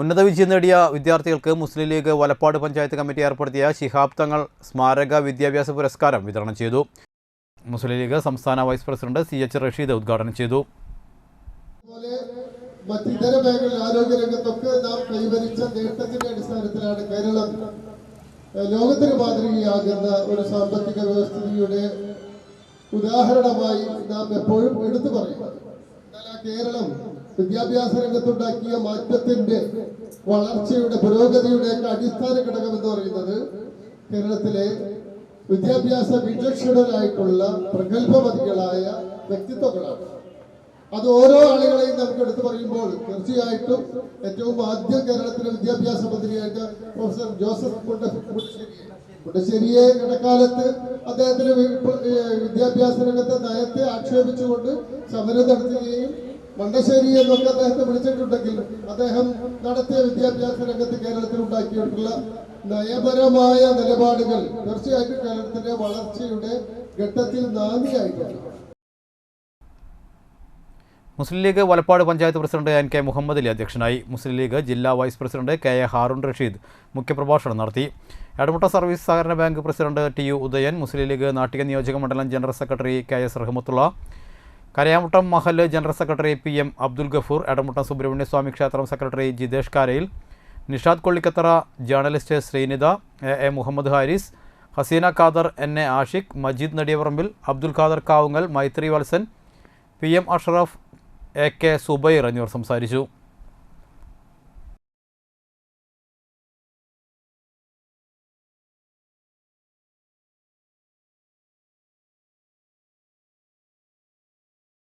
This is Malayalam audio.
ഉന്നത വിജയം നേടിയ വിദ്യാർത്ഥികൾക്ക് മുസ്ലിം ലീഗ് വലപ്പാട് പഞ്ചായത്ത് കമ്മിറ്റി ഏർപ്പെടുത്തിയ ശിഹാബ് തങ്ങൾ സ്മാരക വിദ്യാഭ്യാസ പുരസ്കാരം വിതരണം ചെയ്തു. മുസ്ലിം ലീഗ് സംസ്ഥാന vice president C H Rasheed ഉദ്ഘാടനം ചെയ്തു. മറ്റിതര മേഖലകളിൽ ആരോഗ്യ രംഗത്തൊക്കെ നാം കൈവരിച്ച നേട്ടത്തിന്റെ അടിസ്ഥാനത്തിലാണ് കേരളം ലോകത്തിന് മാതൃകയാകുന്ന ഒരു സാമ്പത്തിക വ്യവസ്ഥിതിയുടെ ഉദാഹരണമായി നാം എപ്പോഴും എടുത്തു പറയും കേരളം വിദ്യാഭ്യാസ രംഗത്തുണ്ടാക്കിയ മാറ്റത്തിന്റെ വളർച്ചയുടെ പുരോഗതിയുടെ അടിസ്ഥാന ഘടകം എന്ന് പറയുന്നത് കേരളത്തിലെ വിദ്യാഭ്യാസ വിചക്ഷണരായിട്ടുള്ള പ്രഗത്ഭമതികളായ വ്യക്തിത്വങ്ങളാണ്. അത് ഓരോ ആളുകളെയും നമുക്ക് എടുത്തു പറയുമ്പോൾ തീർച്ചയായിട്ടും ഏറ്റവും ആദ്യം കേരളത്തിലെ വിദ്യാഭ്യാസ മന്ത്രിയായിട്ട് പ്രൊഫസർ ജോസഫ് മുണ്ട- മുണ്ടശ്ശേരിയെ മുണ്ടശ്ശേരിയെ ഇടക്കാലത്ത് അദ്ദേഹത്തിന് വിദ്യാഭ്യാസ രംഗത്തെ നയത്തെ ആക്ഷേപിച്ചുകൊണ്ട് സമരം നടത്തുകയും മണ്ടശ്ശേരി എന്നൊക്കെ അദ്ദേഹത്തെ വിളിച്ചിട്ടുണ്ടെങ്കിൽ അദ്ദേഹം നടത്തിയ വിദ്യാഭ്യാസ രംഗത്ത് കേരളത്തിൽ ഉണ്ടാക്കിയിട്ടുള്ള നയപരമായ നിലപാടുകൾ തീർച്ചയായിട്ടും കേരളത്തിന്റെ വളർച്ചയുടെ ഘട്ടത്തിൽ നാന്ദിയായിട്ടുണ്ട്. Muslim League Valappad panchayat president N K Muhammad Ali അധ്യക്ഷനായി മുസ്ലിം ലീഗ് ജില്ലാ vice president K A Haroon Rasheed മുഖ്യപ്രഭാഷണം നടത്തി. എടമുട്ട സർവീസ് സഹകരണ bank president T U Udayan Muslim League Nattika നിയോജക മണ്ഡലം general secretary K S Rahmathulla Karayamuttam Mahal general secretary P M Abdul Gafoor Edamuttam Subrahmanyaswamy ക്ഷേത്രം secretary Jithesh Karayil Nishad Kollikkathara journalist Sreenitha A A Muhammad Haris Haseena Khader N A Ashiq Majeed Nadiyavarambil Abdul Khader Kavungal Maithri Valsan P M Ashraf A K Zubair എന്നിവർ സംസാരിച്ചു.